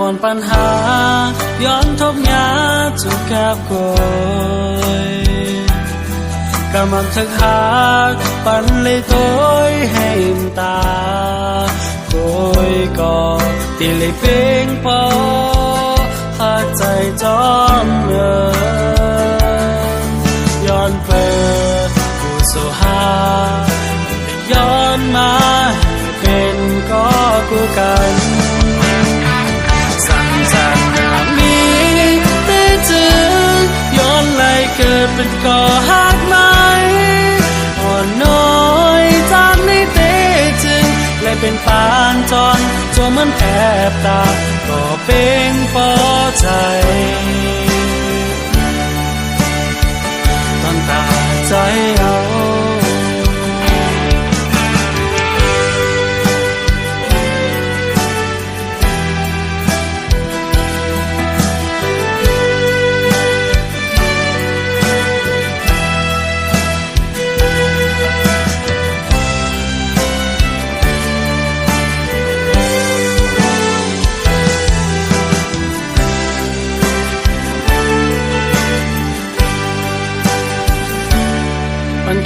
มอนปัญหา ย้อนทบยาจุกแกบกอยกำมันทึกหากปันเลยโต้ยให้มตาโกยก่อตีเลยเป้งปอหาใจจอมเออย้อนเปิดกูโซหาย้อนมาเป็นก็กูกัน มันแอบตาก็เป็นพอใจ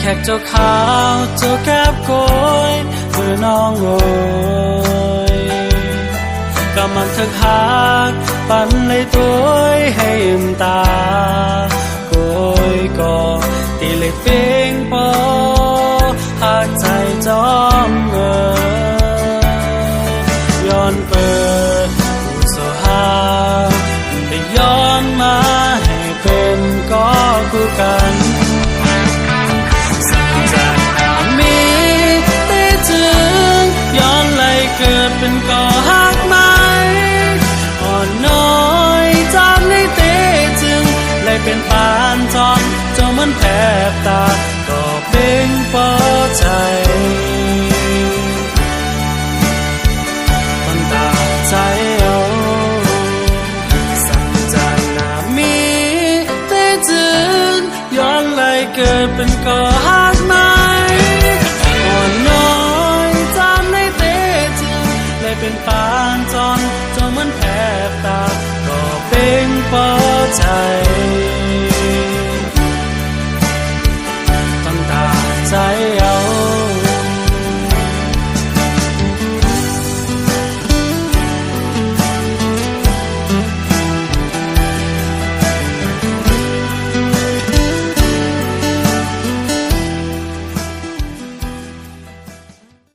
แขกเจ้าขาวเจ้าแก้บโกยมือน้องโอยกำมันทึกหักปันเลยตัว เป็นผานจอนจนมันแผบตาก็เป็นปอใจต้นตาใจเอาสั่งจากนามีแต่จืนย้อนไหลเกิดเป็นก่อ